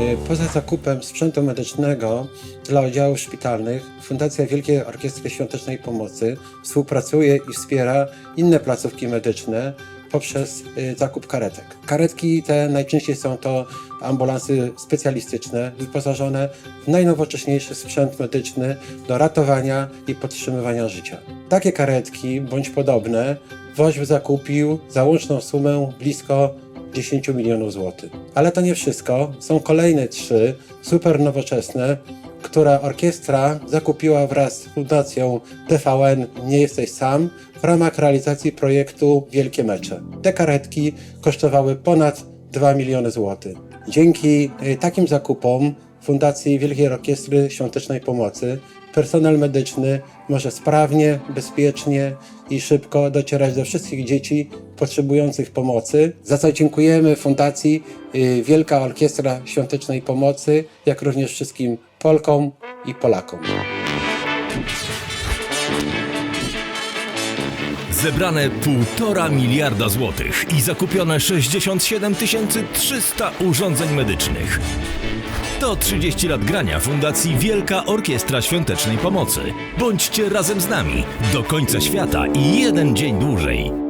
Y, Poza zakupem sprzętu medycznego dla oddziałów szpitalnych, Fundacja Wielkiej Orkiestry Świątecznej Pomocy współpracuje i wspiera inne placówki medyczne poprzez y, zakup karetek. Karetki te najczęściej są to ambulansy specjalistyczne, wyposażone w najnowocześniejszy sprzęt medyczny do ratowania i podtrzymywania życia. Takie karetki bądź podobne Woźb zakupił za łączną sumę blisko 10 milionów złotych. Ale to nie wszystko. Są kolejne trzy super nowoczesne, które orkiestra zakupiła wraz z fundacją TVN Nie Jesteś Sam w ramach realizacji projektu Wielkie Mecze. Te karetki kosztowały ponad 2 miliony złotych. Dzięki y, takim zakupom Fundacji Wielkiej Orkiestry Świątecznej Pomocy personel medyczny może sprawnie, bezpiecznie i szybko docierać do wszystkich dzieci potrzebujących pomocy, za co dziękujemy Fundacji y, Wielka Orkiestra Świątecznej Pomocy, jak również wszystkim Polkom i Polakom. Zebrane 1,5 miliarda złotych i zakupione 67 300 urządzeń medycznych. To 30 lat grania Fundacji Wielka Orkiestra Świątecznej Pomocy. Bądźcie razem z nami do końca świata i jeden dzień dłużej.